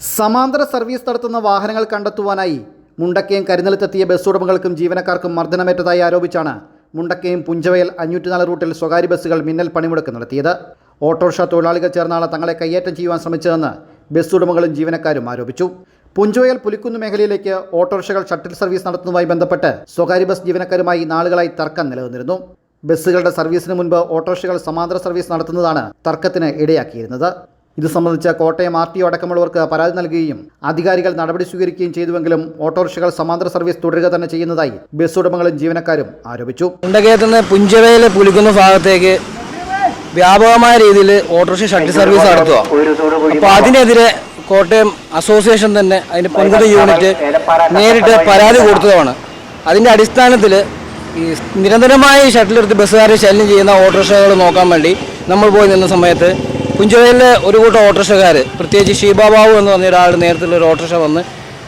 സമാന്തര സർവീസ് നടത്തുന്ന വാഹനങ്ങൾ കണ്ടെത്തുവാനായി മുണ്ടക്കയം കരിനിലത്തെത്തിയ ബസ് ഉടമകൾക്കും ജീവനക്കാർക്കും മർദ്ദനമേറ്റതായി ആരോപിച്ചാണ് മുണ്ടക്കയം പുഞ്ചവയൽ അഞ്ഞൂറ്റിനാല് റൂട്ടിൽ സ്വകാര്യ ബസ്സുകൾ മിന്നൽ പണിമുടക്ക് നടത്തിയത്. ഓട്ടോറിക്ഷ തൊഴിലാളികൾ ചേർന്നാണ് തങ്ങളെ കയ്യേറ്റം ചെയ്യുവാൻ ശ്രമിച്ചതെന്ന് ബസ് ഉടമകളും ജീവനക്കാരും ആരോപിച്ചു. പുഞ്ചവയൽ പുലിക്കുന്ന് മേഖലയിലേക്ക് ഓട്ടോറിക്ഷകൾ ഷട്ടിൽ സർവീസ് നടത്തുന്നതുമായി ബന്ധപ്പെട്ട് സ്വകാര്യ ബസ് ജീവനക്കാരുമായി നാളുകളായി തർക്കം നിലനിന്നിരുന്നു. ബസ്സുകളുടെ സർവീസിന് മുൻപ് ഓട്ടോറിക്ഷകൾ സമാന്തര സർവീസ് നടത്തുന്നതാണ് തർക്കത്തിന് ഇടയാക്കിയിരുന്നത്. ഇത് സംബന്ധിച്ച് കോട്ടയം ആർ ടി അടക്കമുള്ളവർക്ക് പരാതി നൽകുകയും അധികാരികൾ നടപടി സ്വീകരിക്കുകയും ചെയ്തുവെങ്കിലും ഓട്ടോറിക്ഷകൾ സമാന്തര സർവീസ് തുടരുക തന്നെ ചെയ്യുന്നതായി ബസ് ഉടമകളും ജീവനക്കാരും ആരോപിച്ചു. മുണ്ടക്കയത്ത് നിന്ന് പുലിക്കുന്ന ഭാഗത്തേക്ക് വ്യാപകമായ രീതിയിൽ ഓട്ടോറിക്ഷ ഷട്ടിൽ സർവീസ് നടത്തുക. അപ്പോൾ അതിനെതിരെ കോട്ടയം അസോസിയേഷൻ തന്നെ അതിന്റെ പൊൻകുത യൂണിറ്റ് നേരിട്ട് പരാതി കൊടുത്തതാണ്. അതിന്റെ അടിസ്ഥാനത്തിൽ ഈ നിരന്തരമായി ഷട്ടിലെടുത്ത് ബസ്സുകാരെ ശല്യം ചെയ്യുന്ന ഓട്ടോറിക്ഷകൾ നോക്കാൻ വേണ്ടി നമ്മൾ പോയി നിന്ന സമയത്ത് പുഞ്ചവയിലെ ഒരു കൂട്ടം ഓട്ടോറിക്ഷക്കാർ പ്രത്യേകിച്ച് ഷീബാബാബു എന്ന് പറഞ്ഞ ഒരാൾ നേരത്തെ ഒരു ഓട്ടോറിക്ഷ വന്ന്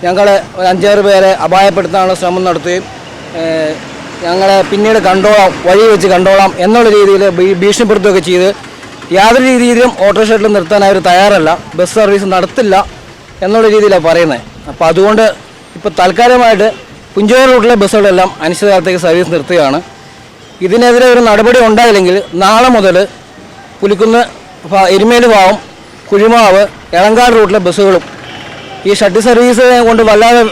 ഞങ്ങളെ ഒരു അഞ്ചാറ് പേരെ അപായപ്പെടുത്താനുള്ള ശ്രമം നടത്തുകയും ഞങ്ങളെ പിന്നീട് കണ്ടോളാം വഴി വെച്ച് കണ്ടോളാം എന്നുള്ള രീതിയിൽ ഭീഷണിപ്പെടുത്തുകയൊക്കെ ചെയ്ത് യാതൊരു രീതിയിലും ഓട്ടോറിക്ഷയിൽ നിർത്താൻ അവർ തയ്യാറല്ല ബസ് സർവീസ് നടത്തില്ല എന്നുള്ള രീതിയിലാണ് പറയുന്നത്. അപ്പോൾ അതുകൊണ്ട് ഇപ്പോൾ താൽക്കാലികമായിട്ട് പുഞ്ചോർ റൂട്ടിലെ ബസ്സുകളെല്ലാം അനിശ്ചിതകാലത്തേക്ക് സർവീസ് നിർത്തുകയാണ്. ഇതിനെതിരെ ഒരു നടപടി ഉണ്ടായില്ലെങ്കിൽ നാളെ മുതൽ പുലിക്കുന്ന് എരുമേൽ ഭാവം കുഴിമാവ് എളങ്കാട് റൂട്ടിലെ ബസ്സുകളും ഈ ഷട്ടിൽ സർവീസ് കൊണ്ട് വല്ലാതെ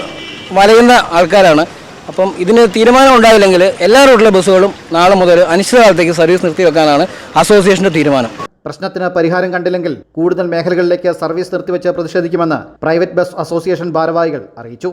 വലയുന്ന ആൾക്കാരാണ്. അപ്പം ഇതിന് തീരുമാനം ഉണ്ടായില്ലെങ്കിൽ എല്ലാ റൂട്ടിലെ ബസ്സുകളും നാളെ മുതൽ അനിശ്ചിതകാലത്തേക്ക് സർവീസ് നിർത്തിവെക്കാനാണ് അസോസിയേഷന്റെ തീരുമാനം. പ്രശ്നത്തിന് പരിഹാരം കണ്ടില്ലെങ്കിൽ കൂടുതൽ മേഖലകളിലേക്ക് സർവീസ് നിർത്തിവെച്ച് പ്രതിഷേധിക്കുമെന്ന് പ്രൈവറ്റ് ബസ് അസോസിയേഷൻ ഭാരവാഹികൾ അറിയിച്ചു.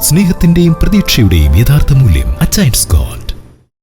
സ്നേഹത്തിന്റെയും പ്രതീക്ഷയുടെയും യഥാർത്ഥ മൂല്യം അച്ചൈൻസ് ഗോൾഡ്.